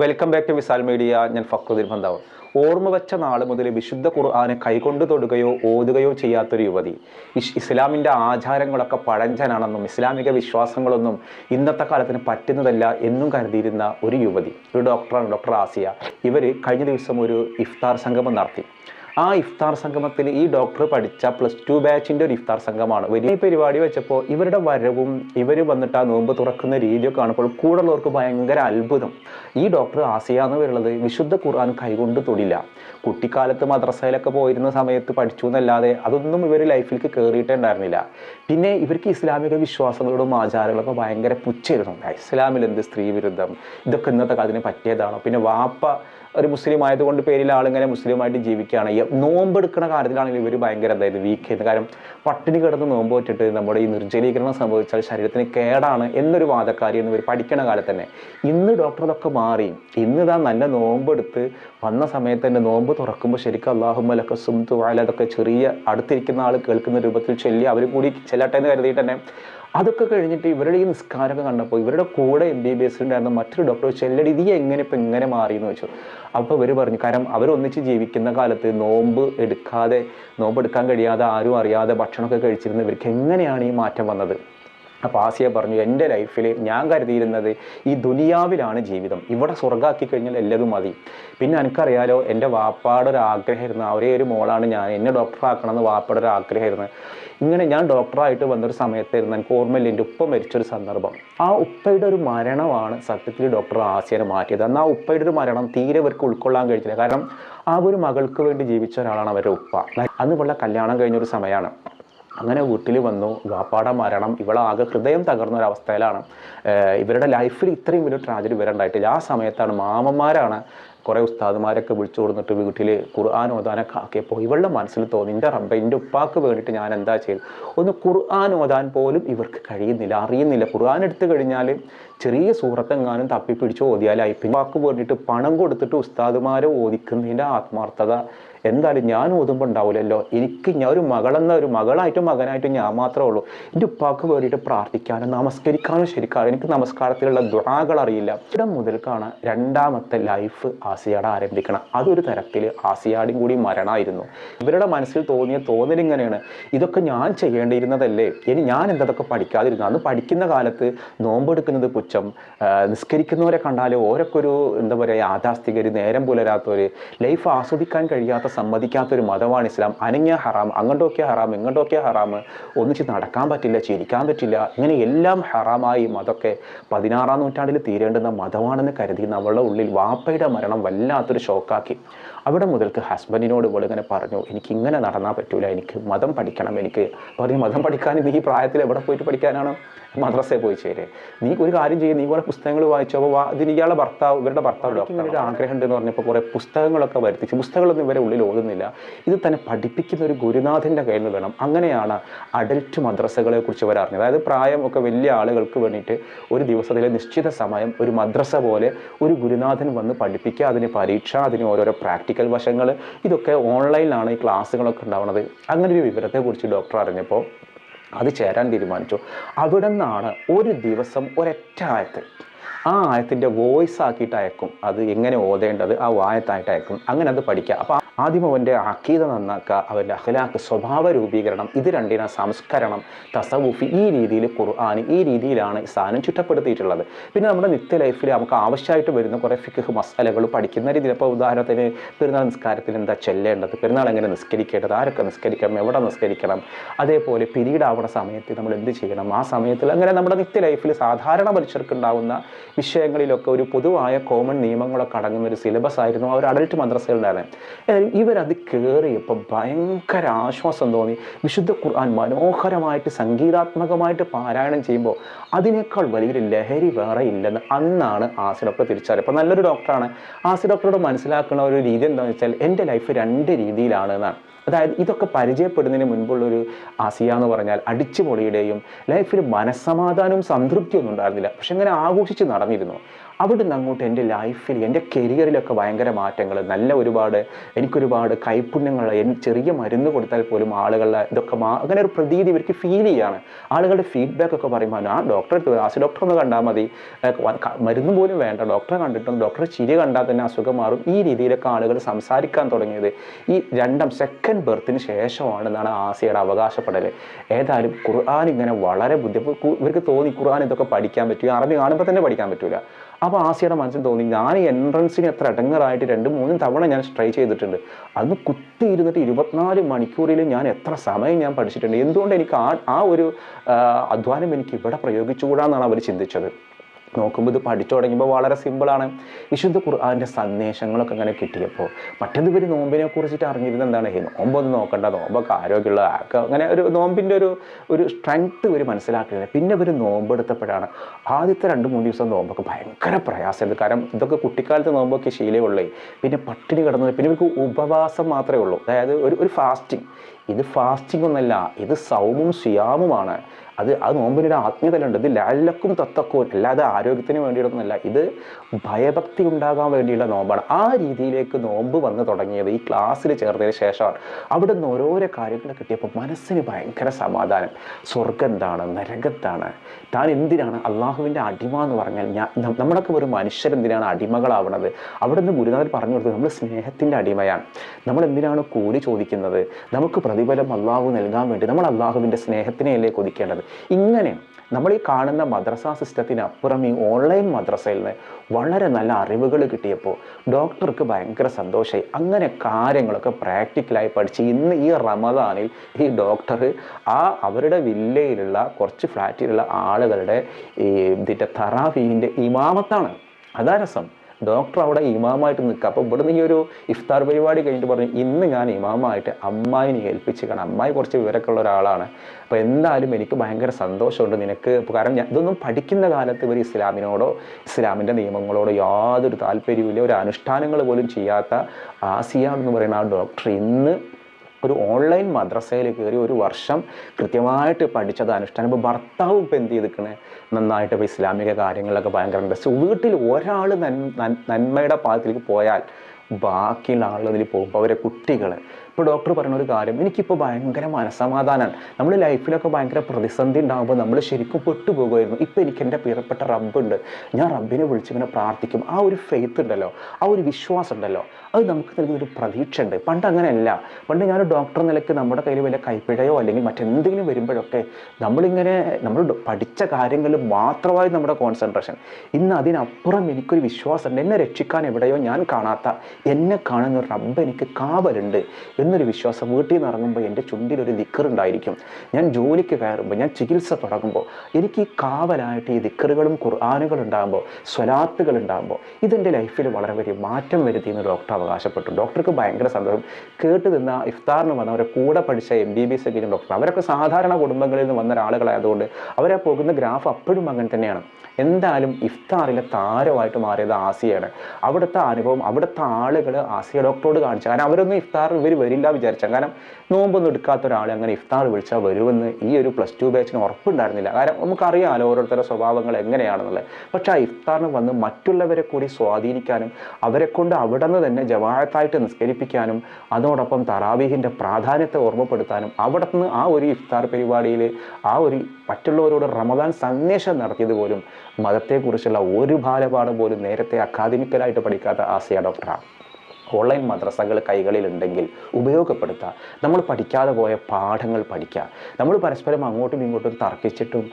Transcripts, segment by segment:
Welcome back to Visal media ഞാൻ ഫക്രുദ്ദീൻ ഭന്താവ്. ഓർമ്മ വെച്ച നാൾ മുതൽ വിശുദ്ധ ഖുർആാനെ കൈകൊണ്ട് തൊടുകയോ ഓതുകയോ ചെയ്യാത്തൊരു യുവതി. ഇസ് ഇസ്ലാമിന്റെ ആചാരങ്ങളൊക്കെ പഴഞ്ചനാണെന്നും ഇസ്ലാമിക വിശ്വാസങ്ങളൊന്നും ഇന്നത്തെ കാലത്തിന് പറ്റുന്നതല്ല എന്നും കരുതിയിരുന്ന ഒരു യുവതി. ഒരു ഡോക്ടറാണ് ഡോക്ടർ ആസിയ. ഇവർ കഴിഞ്ഞ ദിവസം ഒരു ഇഫ്താർ സംഗമം നടത്തി. ആ ഇഫ്താർ സംഗമത്തിൽ ഈ ഡോക്ടർ പഠിച്ച പ്ലസ് ടു ബാച്ചിന്റെ ഒരു ഇഫ്താർ സംഘമാണ് വലിയ പരിപാടി വെച്ചപ്പോൾ ഇവരുടെ വരവും ഇവർ വന്നിട്ട് ആ നോമ്പ് തുറക്കുന്ന രീതിയൊക്കെ കാണുമ്പോൾ കൂടുള്ളവർക്ക് ഭയങ്കര അത്ഭുതം. ഈ ഡോക്ടർ ആസിയ എന്ന് പറയുന്നത് വിശുദ്ധ ഖുർആൻ കൈകൊണ്ട് തൊടില്ല. കുട്ടിക്കാലത്ത് മദ്രസയിലൊക്കെ പോയിരുന്ന സമയത്ത് പഠിച്ചു എന്നല്ലാതെ അതൊന്നും ഇവർ ലൈഫിലേക്ക് കയറിയിട്ടുണ്ടായിരുന്നില്ല. പിന്നെ ഇവർക്ക് ഇസ്ലാമിക വിശ്വാസങ്ങളോടും ആചാരങ്ങളൊക്കെ ഭയങ്കര പുച്ഛായിരുന്നു ഇസ്ലാമിൽ എന്ത് സ്ത്രീ വിരുദ്ധം? ഇതൊക്കെ ഇന്നത്തെ കാലത്തിന് പറ്റിയതാണ്? പിന്നെ വാപ്പ ഒരു മുസ്ലിം ആയതുകൊണ്ട് പേരിൽ ആളിങ്ങനെ മുസ്ലിമായിട്ട് ജീവിക്കുകയാണ്. ഈ നോമ്പെടുക്കുന്ന കാര്യത്തിലാണെങ്കിൽ ഇവർ ഭയങ്കര എന്തായത് വീക്ക് ആയിരുന്നു. കാരണം പട്ടിണി കിടന്ന് നോമ്പ് വെച്ചിട്ട് നമ്മുടെ ഈ നിർജലീകരണം സംഭവിച്ചാൽ ശരീരത്തിന് കേടാണ് എന്നൊരു വാദക്കാരി എന്ന് ഇവർ പഠിക്കണ കാലത്ത് തന്നെ. ഇന്ന് ഡോക്ടർ മാറി. ഇന്ന് ഇതാ നല്ല നോമ്പെടുത്ത് വന്ന സമയത്ത് തന്നെ നോമ്പ് തുറക്കുമ്പോൾ ശരിക്കും അള്ളാഹുമലൊക്കെ സുംതു അതൊക്കെ ചെറിയ അടുത്തിരിക്കുന്ന ആൾ കേൾക്കുന്ന രൂപത്തിൽ ചൊല്ലി അവർ കൂടി ചെല്ലട്ടെ എന്ന് കരുതിയിട്ട് തന്നെ അതൊക്കെ കഴിഞ്ഞിട്ട് ഇവരുടെ ഈ നിസ്കാരമൊക്കെ കണ്ടപ്പോൾ ഇവരുടെ കൂടെ എം ബി ബി എസ് ഉണ്ടായിരുന്ന മറ്റൊരു ഡോക്ടർ ചെല്ലടി ഇത് എങ്ങനെ ഇപ്പം എങ്ങനെ മാറി എന്ന് വെച്ചു അപ്പോൾ ഇവർ പറഞ്ഞു കാരണം അവരൊന്നിച്ച് ജീവിക്കുന്ന കാലത്ത് നോമ്പ് എടുക്കാതെ നോമ്പ് എടുക്കാൻ കഴിയാതെ ആരും അറിയാതെ ഭക്ഷണമൊക്കെ കഴിച്ചിരുന്ന ഇവർക്ക് എങ്ങനെയാണ് ഈ മാറ്റം വന്നത്? അപ്പോൾ ആസിയ പറഞ്ഞു എന്റെ ലൈഫിൽ ഞാൻ കരുതിയിരുന്നത് ഈ ദുനിയാവിലാണ് ജീവിതം. ഇവിടെ സ്വർഗാക്കി കഴിഞ്ഞാൽ എല്ലതും മതി. പിന്നെ എനിക്കറിയാലോ എന്റെ വാപ്പാടെ ഒരു ആഗ്രഹമായിരുന്നു. അവരെ ഒരു മോളാണ് ഞാൻ. എന്നെ ഡോക്ടറാക്കണമെന്ന് വാപ്പാടെ ഒരു ആഗ്രഹമായിരുന്നു. ഇങ്ങനെ ഞാൻ ഡോക്ടറായിട്ട് വന്നൊരു സമയത്തായിരുന്നു എനിക്ക് ഓർമ്മയില്ല എന്റെ ഉപ്പ മരിച്ചൊരു സന്ദർഭം. ആ ഉപ്പയുടെ ഒരു മരണമാണ് സത്യത്തിൽ ഡോക്ടർ ആസിയനെ മാറ്റിയത്. അന്ന് ആ ഉപ്പയുടെ ഒരു മരണം തീരെ ഇവർക്ക് ഉൾക്കൊള്ളാൻ കഴിഞ്ഞില്ല. കാരണം ആ ഒരു മകൾക്ക് വേണ്ടി ജീവിച്ച ഒരാളാണ് അവരുടെ ഉപ്പ. അന്ന് ഇവളുടെ കല്യാണം കഴിഞ്ഞൊരു സമയമാണ്. അങ്ങനെ വീട്ടിൽ വന്നു. വാപ്പാടെ മരണം. ഇവളാകെ ഹൃദയം തകർന്ന ഒരവസ്ഥയിലാണ് ഇവരുടെ ലൈഫിൽ ഇത്രയും വലിയ ട്രാജഡി വരെ വരണ്ടായിട്ടില്ല ആ സമയത്താണ് മാമന്മാരാണ് കുറേ ഉസ്താദുമാരൊക്കെ വിളിച്ചു കൊടുത്തിട്ട് വീട്ടിൽ ഖുർആൻ ഓതാനൊക്കെ ആക്കിയപ്പോൾ ഇവളുടെ മനസ്സിൽ തോന്നി എന്റെ റബ്ബ എന്റെ ഉപ്പാക്ക് വേണ്ടിയിട്ട് ഞാൻ എന്താ ചെയ്തു ഒന്ന് ഖുർആൻ ഓതാൻ പോലും ഇവർക്ക് കഴിയുന്നില്ല അറിയുന്നില്ല. ഖുർആൻ എടുത്തു കഴിഞ്ഞാൽ ചെറിയ സൂറത്തെങ്ങാനും തപ്പിപ്പിടിച്ച് ഓതിയാലായി. വാക്ക് വേണ്ടിയിട്ട് പണം കൊടുത്തിട്ട് ഉസ്താദുമാരെ ഓദിക്കുന്നതിന്റെ ആത്മാർത്ഥത എന്തായാലും ഞാൻ ഓതുമ്പോൾ ഉണ്ടാവില്ലല്ലോ എനിക്ക് ഞാൻ ഒരു മകളെന്ന ഒരു മകളായിട്ടും മകനായിട്ടും ഞാൻ മാത്രമേ ഉള്ളൂ. എന്റെ ഉപ്പാക്ക് വേണ്ടിയിട്ട് പ്രാർത്ഥിക്കാനും നമസ്കരിക്കാനും ശരിക്കാനും എനിക്ക് നമസ്കാരത്തിലുള്ള ദുആകൾ അറിയില്ല. ഇവിടെ മുതൽക്കാണ് രണ്ടാമത്തെ ലൈഫ് ആസിയാട് ആരംഭിക്കണം. അതൊരു തരത്തിൽ ആസിയാടും കൂടി മരണമായിരുന്നു ഇവരുടെ മനസ്സിൽ തോന്നിയ തോന്നലിങ്ങനെയാണ് ഇതൊക്കെ ഞാൻ ചെയ്യേണ്ടിയിരുന്നതല്ലേ? ഇനി ഞാൻ എന്തൊക്കെ പഠിക്കാതിരുന്നു? അന്ന് പഠിക്കുന്ന കാലത്ത് നോമ്പെടുക്കുന്നത് പുച്ഛം. നിസ്കരിക്കുന്നവരെ കണ്ടാൽ ഓരൊക്കെ ഒരു എന്താ പറയുക യാഥാസ്ഥികർ നേരം പുലരാത്തവർ ലൈഫ് ആസ്വദിക്കാൻ കഴിയാത്ത സമ്മതിക്കാത്തൊരു മതമാണ് ഇസ്ലാം. അനങ്ങിയ ഹറാം അങ്ങോട്ടൊക്കെ ഹറാം ഇങ്ങോട്ടൊക്കെ ഹറാം ഒന്നിച്ച് നടക്കാൻ പറ്റില്ല ചിരിക്കാൻ പറ്റില്ല ഇങ്ങനെ എല്ലാം ഹറാമായി മതമൊക്കെ പതിനാറാം നൂറ്റാണ്ടിൽ തീരേണ്ടുന്ന മതമാണെന്ന് കരുതി നമ്മളുടെ ഉള്ളിൽ വാപ്പയുടെ മരണം വല്ലാത്തൊരു ഷോക്കാക്കി അവിടെ മുതൽക്ക് ഹസ്ബൻഡിനോട് പോലെ ഇങ്ങനെ പറഞ്ഞു എനിക്ക് ഇങ്ങനെ നടന്നാൽ പറ്റൂല എനിക്ക് മതം പഠിക്കണം എനിക്ക് പറഞ്ഞു മതം പഠിക്കാൻ നീ ഈ പ്രായത്തിൽ എവിടെ പോയിട്ട് പഠിക്കാനാണ്? മദ്രസയിൽ പോയി ചേരെ. നീ ഒരു കാര്യം ചെയ്യും നീ കുറേ പുസ്തകങ്ങൾ വായിച്ചു. അപ്പോൾ ഇതിന് ഇയാളുടെ ഭർത്താവ് ഇവരുടെ ഭർത്താവ് ഇങ്ങനെ ഒരു ആഗ്രഹം ഉണ്ടെന്ന് പറഞ്ഞപ്പോൾ കുറേ പുസ്തകങ്ങളൊക്കെ വരുത്തിച്ച്. പുസ്തകങ്ങളൊന്നും ഇവരെ ഉള്ളിൽ ഓടുന്നില്ല. ഇത് തന്നെ പഠിപ്പിക്കുന്ന ഒരു ഗുരുനാഥന്റെ കയ്യിൽ നിന്ന് വേണം. അങ്ങനെയാണ് അഡൽറ്റ് മദ്രസകളെ കുറിച്ച് ഇവർ അറിഞ്ഞത്. അതായത് പ്രായം ഒക്കെ വലിയ ആളുകൾക്ക് വേണ്ടിയിട്ട് ഒരു ദിവസത്തിലെ നിശ്ചിത സമയം ഒരു മദ്രസ പോലെ ഒരു ഗുരുനാഥൻ വന്ന് പഠിപ്പിക്കുക അതിന് പരീക്ഷ അതിന് ഓരോരോ പ്രാക്ടിക്കൽ വശങ്ങൾ ഇതൊക്കെ ഓൺലൈനിലാണ് ഈ ക്ലാസ്സുകളൊക്കെ ഉണ്ടാവുന്നത്. അങ്ങനെ ഒരു വിവരത്തെക്കുറിച്ച് ഡോക്ടർ അറിഞ്ഞപ്പോൾ അത് ചേരാൻ തീരുമാനിച്ചു. അവിടെ നിന്നാണ് ഒരു ദിവസം ഒരൊറ്റ ആയത്ത് ആ ആയത്തിന്റെ വോയിസ് ആക്കിയിട്ട് അയക്കും അത് എങ്ങനെ ഓതേണ്ടത്? ആ വായത്തായിട്ട് അയക്കും അങ്ങനെ അത് പഠിക്കുക അപ്പോൾ ആദ്യം അവന്റെ അക്കീത നന്നാക്കുക അവന്റെ അഖലാക്ക് സ്വഭാവ രൂപീകരണം ഇത് രണ്ടിനെ സംസ്കരണം തസവൂഫി ഈ രീതിയിൽ ഖുർആൻ ഈ രീതിയിലാണ് സാധനം ചുറ്റപ്പെടുത്തിയിട്ടുള്ളത്. പിന്നെ നമ്മുടെ നിത്യ ലൈഫിൽ നമുക്ക് ആവശ്യമായിട്ട് വരുന്ന കുറേ ഫിഖ് മസാലകൾ പഠിക്കുന്ന രീതിയിൽ. ഇപ്പോൾ ഉദാഹരണത്തിന് പെരുന്നാൾ നിസ്കാരത്തിൽ എന്താ ചെല്ലേണ്ടത്? പെരുന്നാൾ എങ്ങനെ നിസ്കരിക്കേണ്ടത്? ആരൊക്കെ നിസ്കരിക്കണം? എവിടെ നിസ്കരിക്കണം? അതേപോലെ പിരീഡ് ആവുന്ന സമയത്ത് നമ്മൾ എന്ത് ചെയ്യണം? ആ സമയത്തിൽ അങ്ങനെ നമ്മുടെ നിത്യ ലൈഫിൽ സാധാരണ മനുഷ്യർക്ക് ഉണ്ടാവുന്ന വിഷയങ്ങളിലൊക്കെ ഒരു പൊതുവായ കോമൺ നിയമങ്ങളൊക്കെ അടങ്ങുന്ന ഒരു സിലബസ് ആയിരുന്നു ആ ഒരു അഡൽട്ട് മദ്രസകളുണ്ടായിരുന്നത് ഇവരത് കയറിയപ്പോൾ ഭയങ്കര ആശ്വാസം തോന്നി. വിശുദ്ധ ഖുർആൻ മനോഹരമായിട്ട് സംഗീതാത്മകമായിട്ട് പാരായണം ചെയ്യുമ്പോൾ അതിനേക്കാൾ വലിയൊരു ലഹരി വേറെ ഇല്ലെന്ന് അന്നാണ് ആസി ഡോക്ടർ തിരിച്ചറിയത് അപ്പോൾ നല്ലൊരു ഡോക്ടറാണ്. ആസി ഡോക്ടറോട് മനസ്സിലാക്കുന്ന ഒരു രീതി എന്താണെന്ന് വെച്ചാൽ എന്റെ ലൈഫ് രണ്ട് രീതിയിലാണ് എന്നാണ്. അതായത് ഇതൊക്കെ പരിചയപ്പെടുന്നതിന് മുൻപുള്ള ഒരു ആസിയ എന്ന് പറഞ്ഞാൽ അടിച്ചുപൊളിയുടെയും ലൈഫിൽ മനസ്സമാധാനവും സംതൃപ്തിയൊന്നും ഉണ്ടായിരുന്നില്ല. പക്ഷെ അങ്ങനെ ആഘോഷിച്ച് നടന്നിരുന്നു. അവിടുന്ന് അങ്ങോട്ട് എന്റെ ലൈഫിൽ എന്റെ കരിയറിലൊക്കെ ഭയങ്കര മാറ്റങ്ങൾ നല്ല ഒരുപാട് എനിക്കൊരുപാട് കൈപുണ്യങ്ങൾ എൻ- ചെറിയ മരുന്ന് കൊടുത്താൽ പോലും ആളുകളുടെ ഇതൊക്കെ അങ്ങനെ ഒരു പ്രതീതി ഇവർക്ക് ഫീൽ ചെയ്യാണ്. ആളുകളുടെ ഫീഡ്ബാക്ക് ഒക്കെ പറയുമ്പോൾ ആ ഡോക്ടറെ ആസി ഡോക്ടർ ഒന്ന് കണ്ടാൽ മതി. മരുന്ന് പോലും വേണ്ട. ഡോക്ടറെ കണ്ടിട്ടും ഡോക്ടറെ ചിരി കണ്ടാൽ തന്നെ അസുഖം മാറും. ഈ രീതിയിലൊക്കെ ആളുകൾ സംസാരിക്കാൻ തുടങ്ങിയത് ഈ രണ്ടാം സെക്കൻഡ് ബർത്തിന് ശേഷമാണെന്നാണ് ആസിയുടെ അവകാശപ്പെടൽ ഏതായാലും ഖുർആൻ ഇങ്ങനെ വളരെ ബുദ്ധിമുട്ട് ഇവർക്ക് തോന്നി ഖുർആൻ ഇതൊക്കെ പഠിക്കാൻ പറ്റും അറബി കാണുമ്പോൾ തന്നെ പഠിക്കാൻ പറ്റൂല. അപ്പോൾ ആസിയുടെ മനസ്സിൽ തോന്നി ഞാൻ ഈ എൻട്രൻസിന് എത്ര ഇടങ്ങറായിട്ട് രണ്ട് മൂന്നും തവണ ഞാൻ ട്രൈ ചെയ്തിട്ടുണ്ട്. അന്ന് കുത്തി ഇരുന്നിട്ട് ഇരുപത്തിനാല് മണിക്കൂറിൽ ഞാൻ എത്ര സമയം ഞാൻ പഠിച്ചിട്ടുണ്ട്? എന്തുകൊണ്ട് എനിക്ക് ആ ആ ഒരു അധ്വാനം എനിക്ക് ഇവിടെ പ്രയോഗിച്ചുകൂടാന്നാണ് അവർ ചിന്തിച്ചത്. നോക്കുമ്പോൾ ഇത് പഠിച്ചു തുടങ്ങിയപ്പോൾ വളരെ സിമ്പിളാണ് വിശുദ്ധ ഖുർആാന്റെ സന്ദേശങ്ങളൊക്കെ അങ്ങനെ കിട്ടിയപ്പോൾ മറ്റേത് ഇവർ നോമ്പിനെ കുറിച്ചിട്ട് അറിഞ്ഞിരുന്ന എന്താണ്? നോമ്പൊന്നും നോക്കണ്ട നോമ്പൊക്കെ ആരോഗ്യമുള്ള ആക്കുക അങ്ങനെ ഒരു നോമ്പിന്റെ ഒരു ഒരു സ്ട്രെങ്ത്ത് ഇവർ മനസ്സിലാക്കിയില്ല. പിന്നെ ഇവർ നോമ്പെടുത്തപ്പോഴാണ് ആദ്യത്തെ രണ്ട് മൂന്ന് ദിവസം നോമ്പൊക്കെ ഭയങ്കര പ്രയാസമായിരുന്നു. കാരണം ഇതൊക്കെ കുട്ടിക്കാലത്ത് നോമ്പൊക്കെ ശീലമുള്ളേ പിന്നെ പട്ടിണി കിടന്നത് പിന്നെ ഇവർക്ക് ഉപവാസം മാത്രമേ ഉള്ളൂ. അതായത് ഒരു ഒരു ഫാസ്റ്റിംഗ് ഇത് ഫാസ്റ്റിംഗ് ഒന്നല്ല. ഇത് സൗമും സിയാമുമാണ്. അത് അത് നോമ്പിന് ഒരു ആത്മീയതലുണ്ട് ഇത് ലാലക്കും തത്തക്കോ അല്ലാതെ ആരോഗ്യത്തിന് വേണ്ടിയിട്ടൊന്നുമല്ല ഇത് ഭയഭക്തി ഉണ്ടാകാൻ വേണ്ടിയുള്ള നോമ്പാണ്. ആ രീതിയിലേക്ക് നോമ്പ് വന്ന് തുടങ്ങിയത് ഈ ക്ലാസ്സിൽ ചേർന്നതിന് ശേഷമാണ്. അവിടെ നിന്ന് ഓരോരോ കാര്യങ്ങൾ കിട്ടിയപ്പോൾ മനസ്സിന് ഭയങ്കര സമാധാനം. സ്വർഗം എന്താണ്? നരകത്താണ്. താൻ എന്തിനാണ് അള്ളാഹുവിന്റെ അടിമ എന്ന് പറഞ്ഞാൽ ഞാൻ നമ്മളൊക്കെ ഒരു മനുഷ്യരെന്തിനാണ് അടിമകളാവണത്? അവിടെ നിന്ന് ഗുരുനാഥൻ പറഞ്ഞു കൊടുത്തത് നമ്മൾ സ്നേഹത്തിന്റെ അടിമയാണ്. നമ്മൾ എന്തിനാണ് കൂലി ചോദിക്കുന്നത്? നമുക്ക് പ്രതിഫലം അള്ളാഹു നൽകാൻ വേണ്ടി നമ്മൾ അള്ളാഹുവിന്റെ സ്നേഹത്തിനെയല്ലേ കൊതിക്കേണ്ടത്? ഇങ്ങനെ നമ്മൾ ഈ കാണുന്ന മദ്രസ സിസ്റ്റത്തിനപ്പുറം ഈ ഓൺലൈൻ മദ്രസയിൽ നിന്ന് വളരെ നല്ല അറിവുകൾ കിട്ടിയപ്പോൾ ഡോക്ടർക്ക് ഭയങ്കര സന്തോഷമായി. അങ്ങനെ കാര്യങ്ങളൊക്കെ പ്രാക്ടിക്കലായി പഠിച്ച് ഇന്ന് ഈ റമദാനിൽ ഈ ഡോക്ടർ ആ അവരുടെ വില്ലയിലുള്ള കുറച്ച് ഫ്ലാറ്റിലുള്ള ആളുകളുടെ ഈ ഇതിന്റെ തറാഫീന്റെ ഇമാമത്താണ്. അതാ രസം. ഡോക്ടർ അവിടെ ഇമാമായിട്ട് നിൽക്കുക. അപ്പോൾ ഇവിടുന്ന് ഈ ഒരു ഇഫ്താർ പരിപാടി കഴിഞ്ഞിട്ട് പറഞ്ഞു ഇന്ന് ഞാൻ ഇമാമായിട്ട് അമ്മായിനെ ഏൽപ്പിച്ചിക്കണം അമ്മായി കുറച്ച് വിവരമൊക്കെ ഉള്ള ഒരാളാണ്. അപ്പോൾ എന്തായാലും എനിക്ക് ഭയങ്കര സന്തോഷമുണ്ട് നിനക്ക്. കാരണം ഞാൻ ഇതൊന്നും പഠിക്കുന്ന കാലത്ത് ഇവർ ഇസ്ലാമിനോടോ ഇസ്ലാമിന്റെ നിയമങ്ങളോടോ യാതൊരു താല്പര്യമില്ല ഒരു അനുഷ്ഠാനങ്ങൾ പോലും ചെയ്യാത്ത ആസിയ എന്ന് പറയുന്ന ആ ഡോക്ടർ ഇന്ന് ഒരു ഓൺലൈൻ മദ്രസയിൽ കയറി ഒരു വർഷം കൃത്യമായിട്ട് പഠിച്ചത് അനുഷ്ഠാനം. ഇപ്പോൾ ഭർത്താവ് ഇപ്പം എന്ത് ചെയ്തിരിക്കണേ? നന്നായിട്ട് ഇപ്പോൾ ഇസ്ലാമിക കാര്യങ്ങളിലൊക്കെ ഭയങ്കര ഇൻട്രസ്റ്റ് വീട്ടിൽ ഒരാൾ നന്മയുടെ പാദത്തിലേക്ക് പോയാൽ ബാക്കിയുള്ള ആളുകൾ അതിൽ പോകുമ്പോൾ അവരെ കുട്ടികൾ ഇപ്പോൾ ഡോക്ടർ പറഞ്ഞ ഒരു കാര്യം എനിക്കിപ്പോൾ ഭയങ്കര മനസമാധാനമാണ് നമ്മൾ ലൈഫിലൊക്കെ ഭയങ്കര പ്രതിസന്ധി ഉണ്ടാകുമ്പോൾ നമ്മൾ ശരിക്കും പെട്ടുപോകുമായിരുന്നു ഇപ്പോൾ എനിക്ക് എന്റെ പ്രിയപ്പെട്ട റബ്ബുണ്ട് ഞാൻ റബ്ബിനെ വിളിച്ചിങ്ങനെ പ്രാർത്ഥിക്കും. ആ ഒരു ഫെയ്ത്ത് ഉണ്ടല്ലോ ആ ഒരു വിശ്വാസം ഉണ്ടല്ലോ അത് നമുക്ക് നൽകുന്ന ഒരു പ്രതീക്ഷ ഉണ്ട്. പണ്ട് അങ്ങനെയല്ല. പണ്ട് ഞാനൊരു ഡോക്ടർ നിലയ്ക്ക് നമ്മുടെ കയ്യിൽ വല്ല കൈപ്പിഴയോ അല്ലെങ്കിൽ മറ്റെന്തെങ്കിലും വരുമ്പോഴൊക്കെ നമ്മളിങ്ങനെ നമ്മൾ പഠിച്ച കാര്യങ്ങളിൽ മാത്രമായി നമ്മുടെ കോൺസെൻട്രേഷൻ ഇന്ന് അതിനപ്പുറം എനിക്കൊരു വിശ്വാസമുണ്ട്. എന്നെ രക്ഷിക്കാൻ എവിടെയോ ഞാൻ കാണാത്ത എന്നെ കാണുന്ന റബ്ബ് എനിക്ക് കാവലുണ്ട്. എന്നൊരു വിശ്വാസം വീട്ടിൽ നിന്ന് ഇറങ്ങുമ്പോൾ എന്റെ ചുണ്ടിൽ ഒരു ദിക്കറുണ്ടായിരിക്കും. ഞാൻ ജോലിക്ക് കയറുമ്പോൾ ഞാൻ ചികിത്സ തുടങ്ങുമ്പോൾ എനിക്ക് ഈ കാവലായിട്ട് ഈ ദിക്കറുകളും ഖുർആാനുകളും ഉണ്ടാകുമ്പോൾ സ്വലാത്തുകൾ ഉണ്ടാകുമ്പോൾ ഇതെന്റെ ലൈഫിൽ വളരെ വലിയ മാറ്റം വരുത്തി എന്ന് ഡോക്ടർ അവകാശപ്പെട്ടു. ഡോക്ടർക്ക് ഭയങ്കര സന്തോഷം. കേട്ട് നിന്ന ഇഫ്താറിന് വന്നവരെ കൂടെ പഠിച്ച M B B S doctor. അവരൊക്കെ സാധാരണ കുടുംബങ്ങളിൽ നിന്ന് വന്ന ഒരാളുകളായതുകൊണ്ട് അവരെ പോകുന്ന ഗ്രാഫ് അപ്പോഴും അങ്ങനെ തന്നെയാണ്. എന്തായാലും ഇഫ്താറിലെ താരമായിട്ട് മാറിയത് ആസിയാണ്. അവിടുത്തെ അനുഭവം അവിടുത്തെ ആളുകൾ ആസിയ ഡോക്ടറോട് കാണിച്ചു. കാരണം അവരൊന്നും ഇഫ്താർ ഇവർ വരില്ല വിചാരിച്ച കാരണം നോമ്പൊന്നും എടുക്കാത്ത ഒരാൾ അങ്ങനെ ഇഫ്താർ വിളിച്ചാൽ വരുമെന്ന് ഈ ഒരു പ്ലസ് ടു ബാച്ചിന് ഉറപ്പുണ്ടായിരുന്നില്ല. കാരണം നമുക്കറിയാമല്ലോ ഓരോരുത്തരുടെ സ്വഭാവങ്ങൾ എങ്ങനെയാണെന്നുള്ളത്. പക്ഷേ ആ ഇഫ്താറിന് വന്ന് മറ്റുള്ളവരെ കൂടി സ്വാധീനിക്കാനും അവരെ കൊണ്ട് അവിടെ നിന്ന് തന്നെ ജവാഹത്തായിട്ട് നിസ്കരിപ്പിക്കാനും അതോടൊപ്പം തറാവീഹിന്റെ പ്രാധാന്യത്തെ ഓർമ്മപ്പെടുത്താനും അവിടെ നിന്ന് ആ ഒരു ഇഫ്താർ പരിപാടിയിൽ ആ ഒരു മറ്റുള്ളവരോട് റമദാൻ സന്ദേശം നടത്തിയത് പോലും മതത്തെക്കുറിച്ചുള്ള ഒരു ബാലപാഠം പോലും നേരത്തെ അക്കാദമിക്കലായിട്ട് പഠിക്കാത്ത ആസിയ ഡോക്ടറാണ്. ഓൺലൈൻ മദ്രസകൾ കൈകളിലുണ്ടെങ്കിൽ ഉപയോഗപ്പെടുത്തുക നമ്മൾ പഠിക്കാതെ പോയ പാഠങ്ങൾ പഠിക്കുക നമ്മൾ പരസ്പരം അങ്ങോട്ടും ഇങ്ങോട്ടും തർക്കിച്ചിട്ടും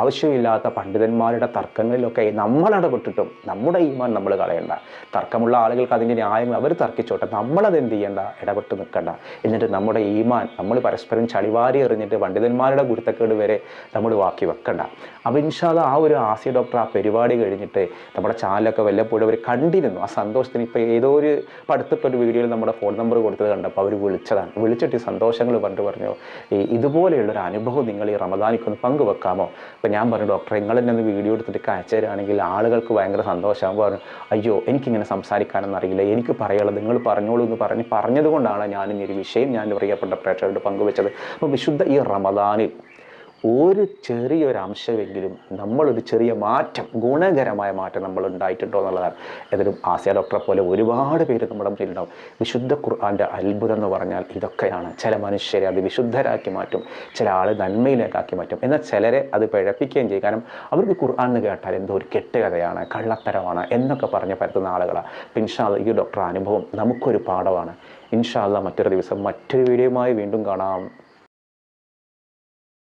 ആവശ്യമില്ലാത്ത പണ്ഡിതന്മാരുടെ തർക്കങ്ങളിലൊക്കെ നമ്മൾ ഇടപെട്ടിട്ടും നമ്മുടെ ഈമാൻ നമ്മൾ കളയണ്ട. തർക്കമുള്ള ആളുകൾക്ക് അതിന്റെ ന്യായം അവർ തർക്കിച്ചോട്ടെ. നമ്മളത് എന്ത് ചെയ്യണ്ട? ഇടപെട്ട് നിൽക്കണ്ട. എന്നിട്ട് നമ്മുടെ ഈമാൻ നമ്മൾ പരസ്പരം ചളിവാരി എറിഞ്ഞിട്ട് പണ്ഡിതന്മാരുടെ ഗുരുത്തക്കേട് വരെ നമ്മൾ വാക്കി വെക്കണ്ട. അപ്പോൾ ഇൻഷാല്ല ആ ഒരു ആസിയ ഡോക്ടർ ആ പരിപാടി കഴിഞ്ഞിട്ട് നമ്മുടെ ചാനലൊക്കെ വല്ലപ്പോഴും അവർ കണ്ടിരുന്നു. ആ സന്തോഷത്തിന് ഇപ്പോൾ ഏതോ ഒരു ഇപ്പം ഒരു വീഡിയോയിൽ നമ്മുടെ ഫോൺ നമ്പർ കൊടുത്തത് കണ്ടപ്പോൾ അവർ വിളിച്ചതാണ്. വിളിച്ചിട്ട് സന്തോഷങ്ങൾ പറഞ്ഞു പറഞ്ഞു ഈ ഇതുപോലെയുള്ളൊരു അനുഭവം നിങ്ങൾ ഈ റമദാനിക്കൊന്ന് പങ്കുവെക്കാമോ? അപ്പോൾ ഞാൻ പറഞ്ഞു ഡോക്ടർ നിങ്ങൾ എന്നെ ഒന്ന് വീഡിയോ എടുത്തിട്ട് അയച്ചു തരാണെങ്കിൽ ആളുകൾക്ക് ഭയങ്കര സന്തോഷം. പറഞ്ഞു അയ്യോ എനിക്കിങ്ങനെ സംസാരിക്കാനൊന്നും അറിയില്ല. എനിക്ക് പറയാനുള്ളത് നിങ്ങൾ പറഞ്ഞോളൂ എന്ന് പറഞ്ഞ് പറഞ്ഞതുകൊണ്ടാണ് ഞാൻ ഈ ഒരു വിഷയം ഞാൻ പ്രിയപ്പെട്ട പ്രേക്ഷകരോട് പങ്കുവെച്ചത്. അപ്പോൾ വിശുദ്ധ ഈ റമദാനിൽ ഒരു ചെറിയൊരു അംശമെങ്കിലും നമ്മളൊരു ചെറിയ മാറ്റം ഗുണകരമായ മാറ്റം നമ്മൾ ഉണ്ടായിട്ടുണ്ടോ എന്നുള്ളതാണ്. ഏതായാലും ആസിയ ഡോക്ടറെ പോലെ ഒരുപാട് പേര് നമ്മുടെ മുന്നിലുണ്ടാവും. വിശുദ്ധ ഖുർആാന്റെ അത്ഭുതം എന്ന് പറഞ്ഞാൽ ഇതൊക്കെയാണ്. ചില മനുഷ്യരെ അത് വിശുദ്ധരാക്കി മാറ്റും ചില ആൾ നന്മയിലേക്കാക്കി മാറ്റും. എന്നാൽ ചിലരെ അത് പിഴപ്പിക്കുകയും ചെയ്യും. കാരണം അവർക്ക് ഖുർആൻ എന്ന് കേട്ടാൽ എന്തോ ഒരു കെട്ടുകഥയാണ് കള്ളത്തരമാണ് എന്നൊക്കെ പറഞ്ഞ് പരത്തുന്ന ആളുകളാണ് പിൻഷാ ഈ ഡോക്ടർ അനുഭവം നമുക്കൊരു പാഠമാണ്. ഇൻഷാല്ല മറ്റൊരു ദിവസം മറ്റൊരു വീഡിയോയുമായി വീണ്ടും കാണാം.